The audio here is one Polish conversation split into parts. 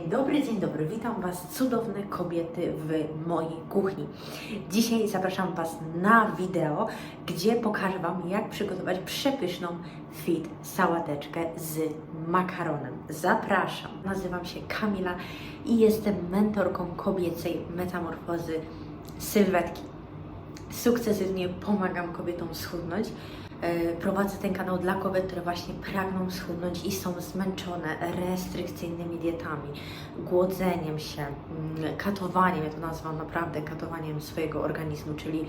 Dobry, dzień dobry. Witam Was, cudowne kobiety w mojej kuchni. Dzisiaj zapraszam Was na wideo, gdzie pokażę Wam, jak przygotować przepyszną fit sałateczkę z makaronem. Zapraszam. Nazywam się Kamila i jestem mentorką kobiecej metamorfozy sylwetki. Sukcesywnie pomagam kobietom schudnąć. E, Prowadzę ten kanał dla kobiet, które właśnie pragną schudnąć i są zmęczone restrykcyjnymi dietami, głodzeniem się, mm, katowaniem, ja to nazywam naprawdę katowaniem swojego organizmu, czyli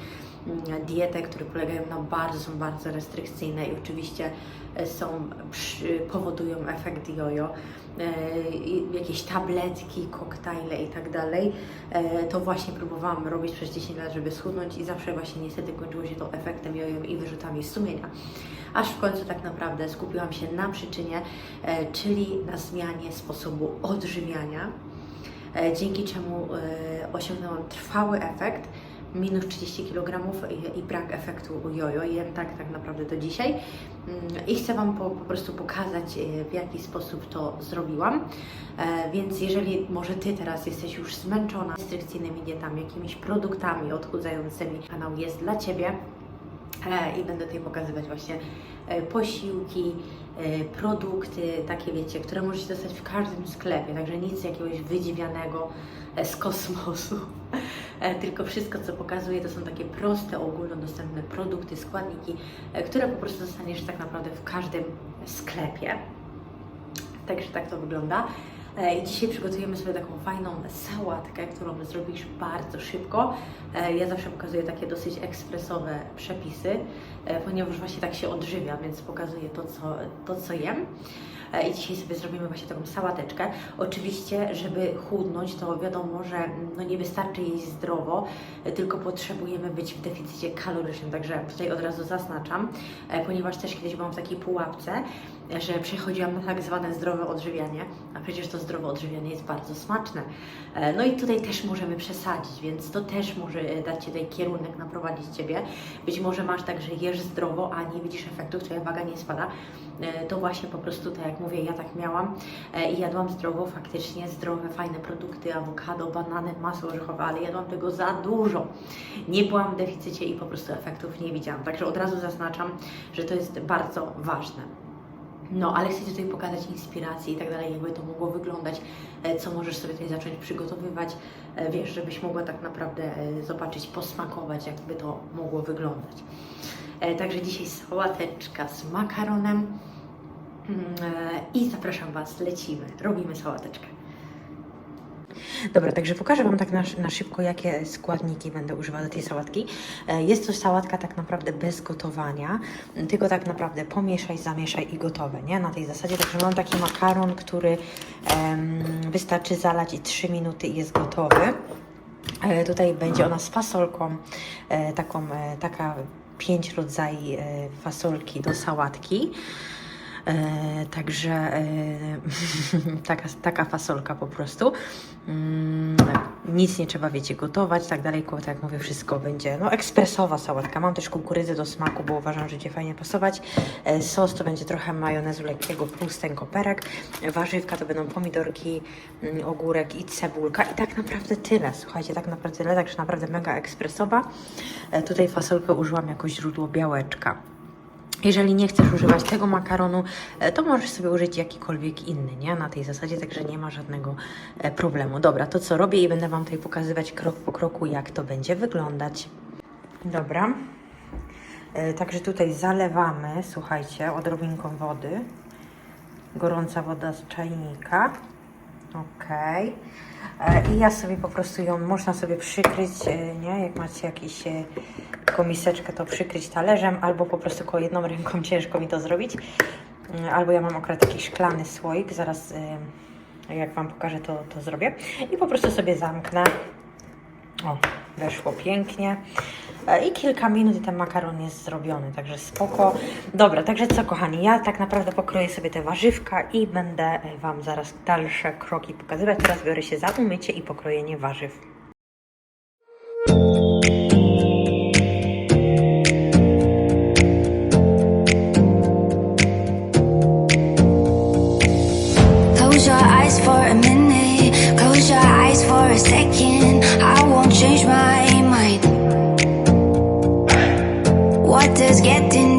mm, diety, które polegają na bardzo, są bardzo restrykcyjne i oczywiście e, są, powodują efekt jojo, e, jakieś tabletki, koktajle i tak dalej. E, To właśnie próbowałam robić przez 10 lat, żeby schudnąć i zawsze właśnie niestety kończyło się to efektem jojo i wyrzutami sumienia. Aż w końcu tak naprawdę skupiłam się na przyczynie, e, czyli na zmianie sposobu odżywiania, e, dzięki czemu osiągnęłam trwały efekt, minus 30 kg i, i brak efektu jojo. Jem tak tak naprawdę do dzisiaj Mm, i chcę Wam po, po prostu pokazać, e, w jaki sposób to zrobiłam. E, Więc jeżeli może Ty teraz jesteś już zmęczona restrykcyjnymi dietami, jakimiś produktami odchudzającymi, kanał jest dla Ciebie. E, i będę tutaj pokazywać właśnie posiłki, produkty, takie wiecie, które możecie dostać w każdym sklepie, także nic jakiegoś wydziwianego z kosmosu, tylko wszystko, co pokazuję, to są takie proste, ogólnodostępne produkty, składniki, e, które po prostu dostaniesz tak naprawdę w każdym sklepie. Także tak to wygląda. E, I dzisiaj przygotujemy sobie taką fajną sałatkę, którą zrobisz bardzo szybko. E, Ja zawsze pokazuję takie dosyć ekspresowe przepisy, e, ponieważ właśnie tak się odżywiam, więc pokazuję to, co, to, co jem. E, I dzisiaj sobie zrobimy właśnie taką sałateczkę. Oczywiście, żeby chudnąć, to wiadomo, że mm, no nie wystarczy jeść zdrowo, e, tylko potrzebujemy być w deficycie kalorycznym. Także tutaj od razu zaznaczam, e, ponieważ też kiedyś byłam w takiej pułapce, że przechodziłam na tak zwane zdrowe odżywianie, a przecież to zdrowe odżywianie jest bardzo smaczne. E, No i tutaj też możemy przesadzić, więc to też może dać Ci tutaj kierunek, naprowadzić Ciebie. Być może masz tak, że jesz zdrowo, a nie widzisz efektu, Twoja waga nie spada. E, To właśnie po prostu, tak jak mówię, ja tak miałam e, i jadłam zdrowo, faktycznie zdrowe, fajne produkty, awokado, banany, masło orzechowe, ale jadłam tego za dużo. Nie byłam w deficycie i po prostu efektów nie widziałam. Także od razu zaznaczam, że to jest bardzo ważne. No, ale chcę tutaj pokazać inspiracje i tak dalej, jakby to mogło wyglądać, e, co możesz sobie tutaj zacząć przygotowywać, e, wiesz, żebyś mogła tak naprawdę e, zobaczyć, posmakować, jakby to mogło wyglądać. Także dzisiaj sałateczka z makaronem Mm, i zapraszam Was, lecimy, robimy sałateczkę. Dobra, także pokażę Wam tak na, na szybko, jakie składniki będę używała do tej sałatki. E, Jest to sałatka tak naprawdę bez gotowania, tylko tak naprawdę pomieszaj, zamieszaj i gotowe, nie? Na tej zasadzie, także mam taki makaron, który em, wystarczy zalać i 3 minuty i jest gotowy. E, Tutaj będzie ona z fasolką, e, taką, e, taka pięć rodzajów e, fasolki do sałatki. E, także e, taka, taka fasolka po prostu. Mm, nic nie trzeba, wiecie, gotować, tak dalej, tak jak mówię, wszystko będzie, no, ekspresowa sałatka. Mam też kukurydzę do smaku, bo uważam, że będzie fajnie pasować. E, sos to będzie trochę majonezu lekkiego plus ten koperek. Warzywka to będą pomidorki, mm, ogórek i cebulka i tak naprawdę tyle. Słuchajcie, tak naprawdę tyle, także naprawdę mega ekspresowa. Tutaj fasolkę użyłam jako źródło białeczka. Jeżeli nie chcesz używać tego makaronu, e, to możesz sobie użyć jakikolwiek inny, nie? Na tej zasadzie, także nie ma żadnego e, problemu. Dobra, to co robię i będę Wam tutaj pokazywać krok po kroku, jak to będzie wyglądać. Dobra. E, Także tutaj zalewamy, słuchajcie, odrobinką wody. Gorąca woda z czajnika. Okej. E, I ja sobie po prostu ją, można sobie przykryć, e, nie? Jak macie jakiś e, taką miseczkę, to przykryć talerzem, albo po prostu tylko jedną ręką ciężko mi to zrobić. Albo ja mam akurat taki szklany słoik, zaraz jak Wam pokażę, to, to zrobię. I po prostu sobie zamknę. O, weszło pięknie. E, I kilka minut i ten makaron jest zrobiony, także spoko. Dobra, także co kochani, ja tak naprawdę pokroję sobie te warzywka i będę e, Wam zaraz dalsze kroki pokazywać. Teraz biorę się za umycie i pokrojenie warzyw. winter's getting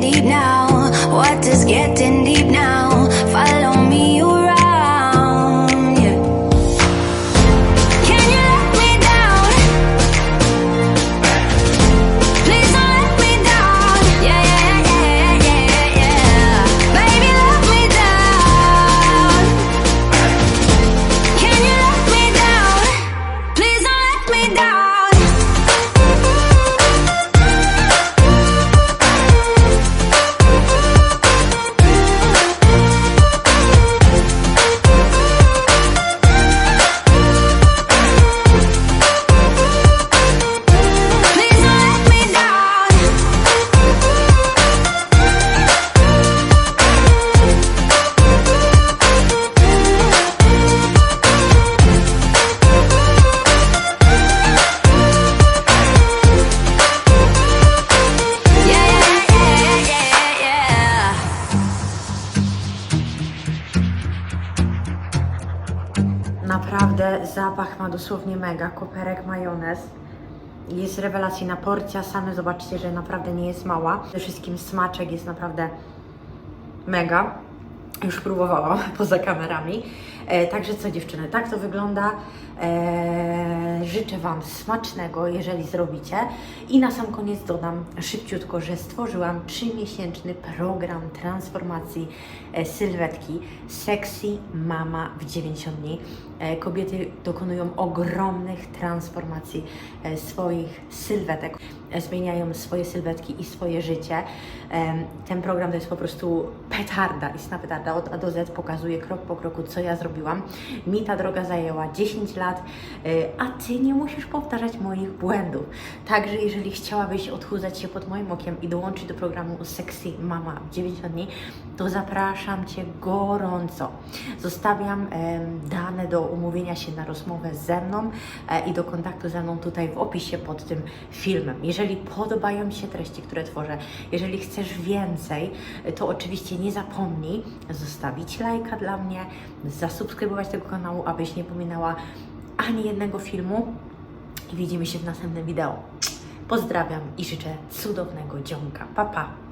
zapach ma dosłownie mega. Koperek, majonez. Jest rewelacyjna porcja. Same zobaczcie, że naprawdę nie jest mała. Przede wszystkim smaczek jest naprawdę mega. Już próbowałam poza kamerami. E, także co dziewczyny, tak to wygląda. E, życzę Wam smacznego, jeżeli zrobicie. I na sam koniec dodam szybciutko, że stworzyłam trzymiesięczny program transformacji e, sylwetki Sexy Mama w 90 dni. E, kobiety dokonują ogromnych transformacji e, swoich sylwetek, e, zmieniają swoje sylwetki i swoje życie. Ten program to jest po prostu petarda, istna petarda. Od A do Z pokazuje krok po kroku, co ja zrobiłam. Mi ta droga zajęła 10 lat, a Ty nie musisz powtarzać moich błędów. Także jeżeli chciałabyś odchudzać się pod moim okiem i dołączyć do programu Sexy Mama w 90 dni, to zapraszam Cię gorąco. Zostawiam dane do umówienia się na rozmowę ze mną e, i do kontaktu ze mną tutaj w opisie pod tym filmem. Jeżeli podobają się treści, które tworzę, jeżeli chcesz więcej, to oczywiście nie zapomnij zostawić lajka dla mnie, zasubskrybować tego kanału, abyś nie pominęła ani jednego filmu. I widzimy się w następnym wideo. Pozdrawiam i życzę cudownego dzionka. Pa, pa!